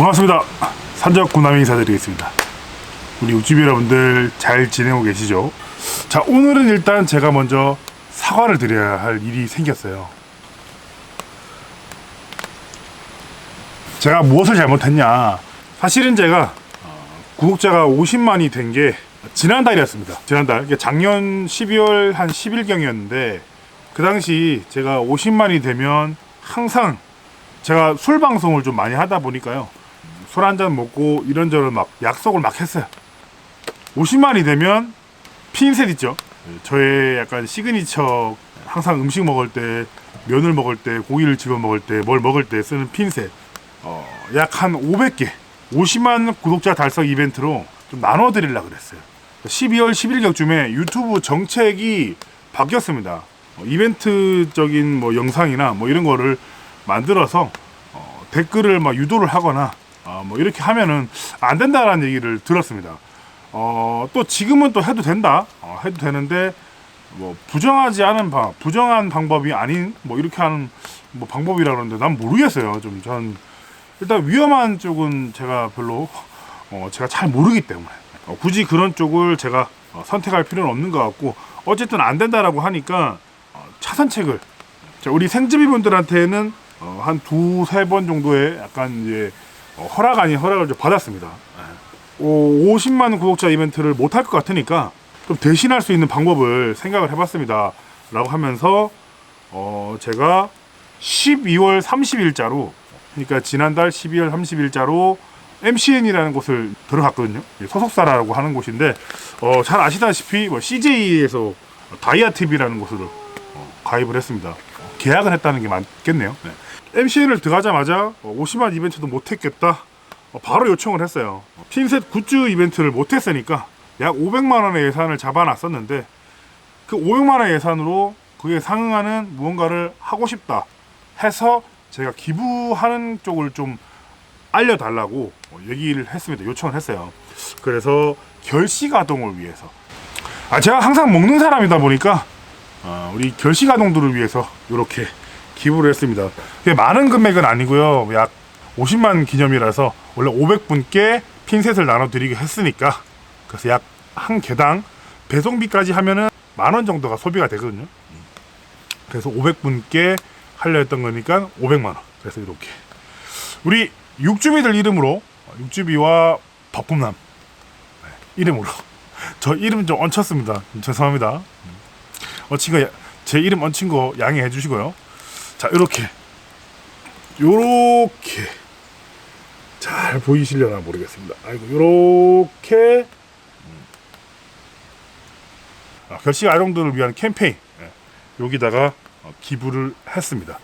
반갑습니다. 산적 군남이 인사드리겠습니다. 우리 우주비 여러분들 잘 지내고 계시죠? 자, 오늘은 일단 제가 먼저 사과를 드려야 할 일이 생겼어요. 제가 무엇을 잘못했냐? 사실은 제가 어, 구독자가 50만이 된 게 지난달이었습니다. 지난달. 작년 12월 한 10일경이었는데 그 당시 제가 50만이 되면 항상 제가 술 방송을 좀 많이 하다 보니까요. 술 한잔 먹고 이런저런 막 약속을 막 했어요. 50만이 되면 핀셋 있죠. 저의 약간 시그니처 항상 음식 먹을 때 면을 먹을 때 고기를 집어 먹을 때 뭘 먹을 때 쓰는 핀셋 어, 약 한 500개 50만 구독자 달성 이벤트로 좀 나눠드리려고 그랬어요 12월 10일경쯤에 유튜브 정책이 바뀌었습니다 어, 이벤트적인 뭐 영상이나 뭐 이런 거를 만들어서 어, 댓글을 막 유도를 하거나 어, 뭐 이렇게 하면은 안 된다라는 얘기를 들었습니다. 어, 또 지금은 또 해도 된다. 어, 해도 되는데 뭐 부정하지 않은 방 부정한 방법이 아닌 뭐 이렇게 하는 뭐 방법이라 그러는데 난 모르겠어요. 좀 전 일단 위험한 쪽은 제가 별로 어, 제가 잘 모르기 때문에. 어, 굳이 그런 쪽을 제가 어, 선택할 필요는 없는 것 같고 어쨌든 안 된다라고 하니까 어, 차선책을 자, 우리 생집이 분들한테는 어, 한 두세 번 정도의 약간 이제 어, 허락 아닌 허락을 좀 받았습니다. 예. 오, 50만 구독자 이벤트를 못 할 것 같으니까 좀 대신할 수 있는 방법을 생각을 해봤습니다. 라고 하면서 어, 제가 12월 30일자로 그러니까 지난달 12월 30일자로 MCN이라는 곳을 들어갔거든요. 예, 소속사라고 하는 곳인데 어, 잘 아시다시피 뭐 CJ에서 다이아 TV라는 곳으로 어, 가입을 했습니다. 어, 계약을 했다는 게 맞겠네요. 네. MCN을 들어가자마자 어, 50만 이벤트도 못했겠다. 어, 바로 요청을 했어요. 어, 핀셋 굿즈 이벤트를 못했으니까 약 500만 원의 예산을 잡아놨었는데 그 500만 원 예산으로 그에 상응하는 무언가를 하고 싶다 해서 제가 기부하는 쪽을 좀 알려달라고 어, 얘기를 했습니다. 요청을 했어요. 그래서 결시가동을 위해서 아 제가 항상 먹는 사람이다 보니까 어, 우리 결시가동들을 위해서 이렇게 기부를 했습니다. 많은 금액은 아니고요. 약 50만 기념이라서 원래 500분께 핀셋을 나눠드리게 했으니까 그래서 약 한 개당 배송비까지 하면은 만 원 정도가 소비가 되거든요. 그래서 500분께 하려 했던 거니까 500만 원. 그래서 이렇게 우리 육주비들 이름으로 육주비와 덕분남 네, 이름으로 저 이름 좀 얹혔습니다. 죄송합니다. 얹힌 거제 이름 얹힌 거 양해해 주시고요. 자 이렇게 요렇게 잘 보이시려나 모르겠습니다. 아이고 요렇게 아, 결식 아동들을 위한 캠페인 예, 여기다가 어, 기부를 했습니다.